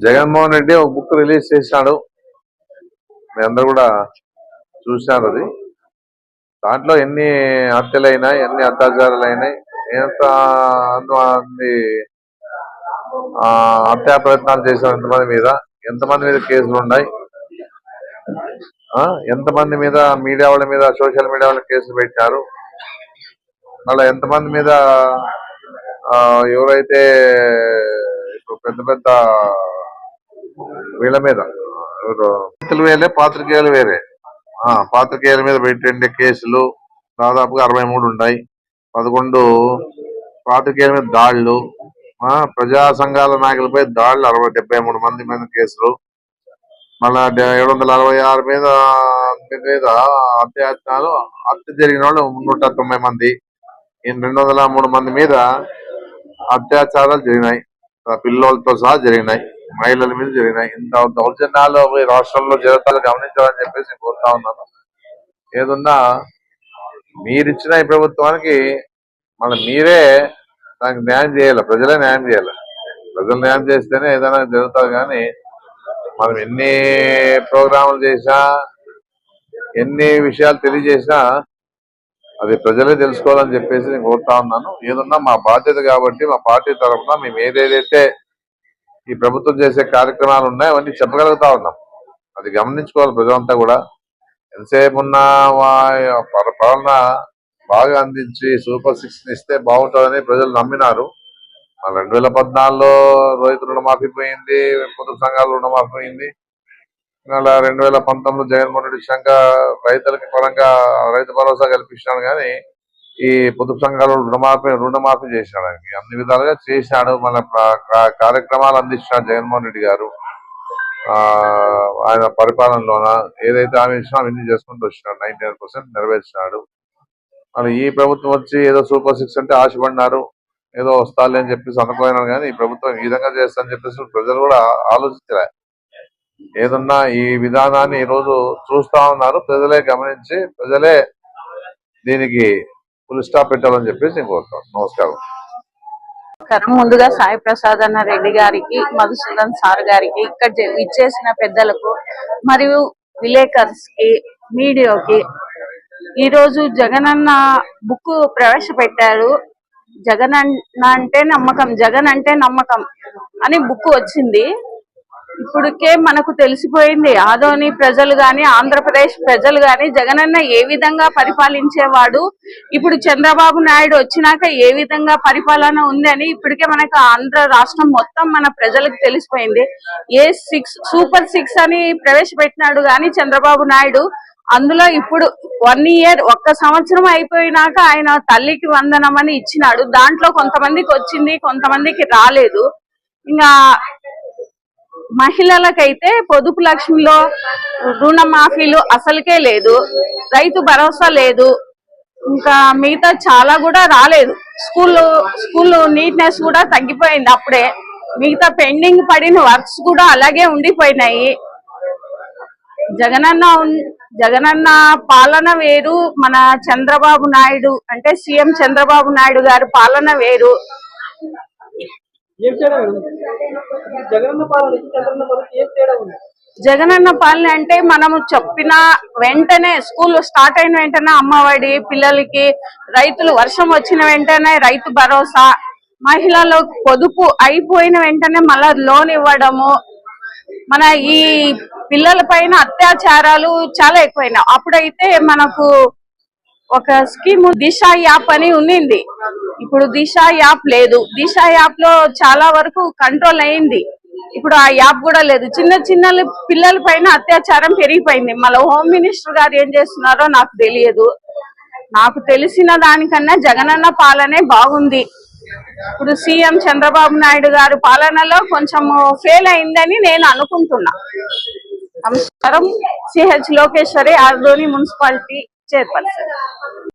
జగన్మోహన్ రెడ్డి ఒక book release చేశాడు. మీ అందరు కూడా చూశారు అది. దాంట్లో ఎన్ని హత్యలు అయినాయి ఎన్ని అత్యాచారాలు అయినాయి ఎంత మంది ఆ, హత్యా ప్రయత్నాలు చేశారు ఎంతమంది మీద ఎంతమంది మీద కేసులు ఉన్నాయి? ఆ, ఎంతమంది మీద మీడియా వాళ్ళ మీద సోషల్ మీడియా వాళ్ళ కేసులు పెట్టారు? మళ్ళీ ఎంతమంది మీద ఎవరైతే ఇప్పుడు పెద్ద పెద్ద వీళ్ళ మీద ఎవరు? వేరే పాత్రికేయులు వేరే. ఆ పాత్రికేయుల మీద పెట్టే కేసులు దాదాపుగా అరవై మూడు ఉన్నాయి. పదకొండు పాత్రికేయుల మీద ఆ ప్రజా సంఘాల నాయకులపై దాడులు అరవై డెబ్బై మూడు మంది మీద కేసులు. మళ్ళా ఏడు వందల అరవై ఆరు మీద మీద అత్యాచారాలు హత్య జరిగిన వాళ్ళు నూట తొంభై మంది. ఈ రెండు వందల మూడు మంది మీద అత్యాచారాలు జరిగినాయి. పిల్లలతో పిల్లోలతో సహా జరిగినాయి. మహిళల మీద జరిగినాయి. ఇంత దౌర్జన్యాలు ఈ రాష్ట్రంలో జరుగుతాలు గమనించాలని చెప్పేసి నేను కోరుతా ఉన్నాను. ఏదున్నా మీరిచ్చిన ఈ ప్రభుత్వానికి మళ్ళీ మీరే దానికి న్యాయం చేయాలి. ప్రజలే న్యాయం చేయాలి. ప్రజలు న్యాయం చేస్తేనే ఏదైనా జరుగుతుంది కానీ మనం ఎన్ని ప్రోగ్రాములు చేసినా ఎన్ని విషయాలు తెలియజేసినా అది ప్రజలే తెలుసుకోవాలని చెప్పేసి నేను కోరుతా ఉన్నాను. ఏదన్నా మా బాధ్యత కాబట్టి మా పార్టీ తరఫున మేము ఏదేదైతే ఈ ప్రభుత్వం చేసే కార్యక్రమాలు ఉన్నాయో అవన్నీ చెప్పగలుగుతా ఉన్నాం. అది గమనించుకోవాలి ప్రజలంతా కూడా. ఎంతసేపు ఉన్న వా- పాలన బాగా అందించి సూపర్ సిక్స్ ఇస్తే బాగుంటుందని ప్రజలు నమ్మినారు. రెండు వేల పద్నాలుగులో రైతు రుణమాఫీ పోయింది పొదుపు సంఘాలు రుణమాఫీ పోయింది. మళ్ళా రెండు వేల పంతొమ్మిది జగన్మోహన్ రెడ్డి వచ్చాక రైతులకి పరంగా రైతు భరోసా కల్పించినాడు కానీ ఈ పొదుపు సంఘాలు రుణమాఫీ రుణమాఫీ చేసినాడు ఆయనకి. అన్ని విధాలుగా చేసినాడు. మన కార్యక్రమాలు అందించినాడు జగన్మోహన్ రెడ్డి గారు. ఆ ఆయన పరిపాలనలోన ఏదైతే ఆమె ఇచ్చినా అవన్నీ చేసుకుంటూ వచ్చినాడు. నైన్టీ నైన్ పర్సెంట్ నెరవేర్చినాడు. మరి ఈ ప్రభుత్వం వచ్చి ఏదో సూపర్ సిక్స్ అంటే ఆశపడినారు. ఏదో వస్తాలే అని చెప్పేసి అనుకోయినారు కానీ ఈ ప్రభుత్వం ఈ విధంగా చేస్తా చెప్పేసి ప్రజలు కూడా ఆలోచించలే. ఏదన్నా ఈ విధానాన్ని ఈ రోజు చూస్తా ఉన్నారు. ప్రజలే గమనించి ప్రజలే దీనికి ఫుల్ స్టాప్ పెట్టాలని చెప్పేసి నేను కోరుతాను నమస్కారం. నమస్కారం ముందుగా సాయి ప్రసాద్ అన్న రెడ్డి గారికి మధుసూదన్ సార్ గారికి ఇక్కడ ఇచ్చేసిన పెద్దలకు మరియు విలేకర్స్కి మీడియాకి ఈ రోజు జగనన్న బుక్ ప్రవేశపెట్టారు. జగన్ అన్న అంటే నమ్మకం జగన్ అంటే నమ్మకం అని బుక్ వచ్చింది. ఇప్పటికే మనకు తెలిసిపోయింది ఆదోని ప్రజలు గాని ఆంధ్రప్రదేశ్ ప్రజలు గాని జగనన్న ఏ విధంగా పరిపాలించేవాడు ఇప్పుడు చంద్రబాబు నాయుడు వచ్చినాక ఏ విధంగా పరిపాలన ఉంది అని ఇప్పటికే మనకు ఆంధ్ర రాష్ట్రం మొత్తం మన ప్రజలకు తెలిసిపోయింది. ఏ సిక్స్ సూపర్ సిక్స్ అని ప్రవేశపెట్టినాడు గాని చంద్రబాబు నాయుడు అందులో ఇప్పుడు వన్ ఇయర్ ఒక్క సంవత్సరం అయిపోయినాక ఆయన తల్లికి వందనం అని ఇచ్చినాడు. దాంట్లో కొంతమందికి వచ్చింది కొంతమందికి రాలేదు. ఇంకా మహిళలకైతే పొదుపు లక్ష్మిలో రుణమాఫీలు అసలుకే లేదు. రైతు భరోసా లేదు. ఇంకా మిగతా చాలా కూడా రాలేదు. స్కూల్ స్కూల్ నీట్నెస్ కూడా తగ్గిపోయింది అప్పుడే. మిగతా పెండింగ్ పడిన వర్క్స్ కూడా అలాగే ఉండిపోయినాయి. జగనన్న జగనన్న పాలన వేరు మన చంద్రబాబు నాయుడు అంటే సీఎం చంద్రబాబు నాయుడు గారి పాలన వేరు. ఏం తేడా జగనన్న పాలన చంద్రన్న పాలన ఏం తేడా ఉంది? జగనన్న పాలన అంటే మనము చెప్పిన వెంటనే స్కూల్ స్టార్ట్ అయిన వెంటనే అమ్మఒడి పిల్లలకి రైతులు వర్షం వచ్చిన వెంటనే రైతు భరోసా మహిళలు పొదుపు అయిపోయిన వెంటనే మళ్ళా లోన్ ఇవ్వడము. మన ఈ పిల్లల పైన అత్యాచారాలు చాలా ఎక్కువైనాయి. అప్పుడైతే మనకు ఒక స్కీమ్ దిశ యాప్ అని ఉన్నింది. ఇప్పుడు దిశ యాప్ లేదు. దిశ యాప్లో చాలా వరకు కంట్రోల్ అయింది. ఇప్పుడు ఆ యాప్ కూడా లేదు. చిన్న చిన్న పిల్లల పైన అత్యాచారం పెరిగిపోయింది. మళ్ళీ హోమ్ మినిస్టర్ గారు ఏం చేస్తున్నారో నాకు తెలియదు. నాకు తెలిసిన దానికన్నా జగనన్న పాలనే బాగుంది. ఇప్పుడు సీఎం చంద్రబాబు నాయుడు గారి పాలనలో కొంచెం ఫెయిల్ అయిందని నేను అనుకుంటున్నా. నమస్కారం. CH Lokeshwari Adoni municipality chairperson.